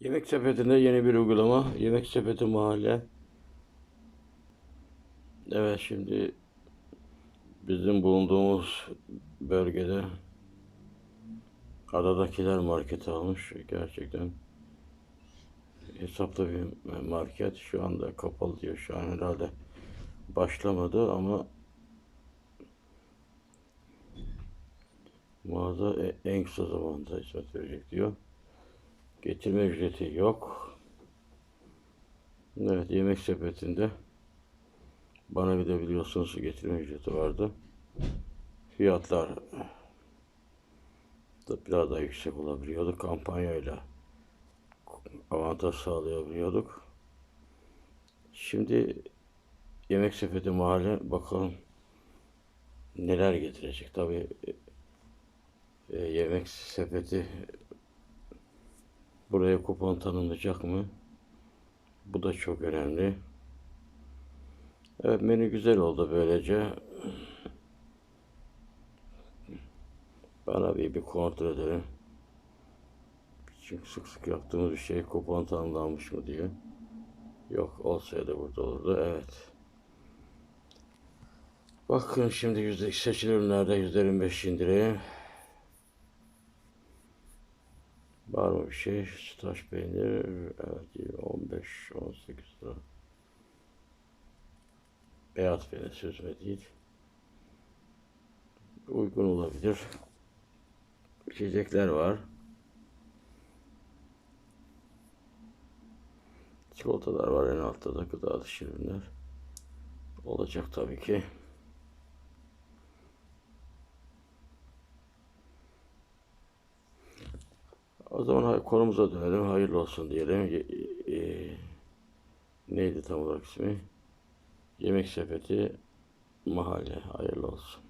Yemek sepetinde yeni bir uygulama. Yemek sepeti mahalle. Evet şimdi bizim bulunduğumuz bölgede Adadakiler market almış. Gerçekten hesaplı bir market. Şu anda kapalı diyor. Şu an herhalde başlamadı ama mağaza e- en kısa zamanda hizmet verecek diyor. Getirme ücreti yok. Evet yemek sepetinde bana bir de biliyorsunuz getirme ücreti vardı. Fiyatlar da biraz daha yüksek olabiliyordu. Kampanyayla avantaj sağlayabiliyorduk. Şimdi yemek sepeti mahalle bakalım neler getirecek. Tabii e, yemek sepeti buraya kupon tanınacak mı? Bu da çok önemli. Evet menü güzel oldu böylece. Bana bir, bir kontrol edelim. Çünkü sık sık yaptığımız bir şey kupon tanımlanmış mı diye. Yok olsaydı burada olurdu. Evet. Bakın şimdi yüzde seçili ürünlerde yüzde 25 indirim. Var mı bir şey? Staş peynir. Evet 15 18 lira. Beyaz peynir süzme değil. Uygun olabilir. İçecekler var. Çikolatalar var en altta da gıda dışı ürünler. Olacak tabii ki. O zaman konumuza dönelim. Hayırlı olsun diyelim. Ye- e, neydi tam olarak ismi? Yemek sepeti mahalle. Hayırlı olsun.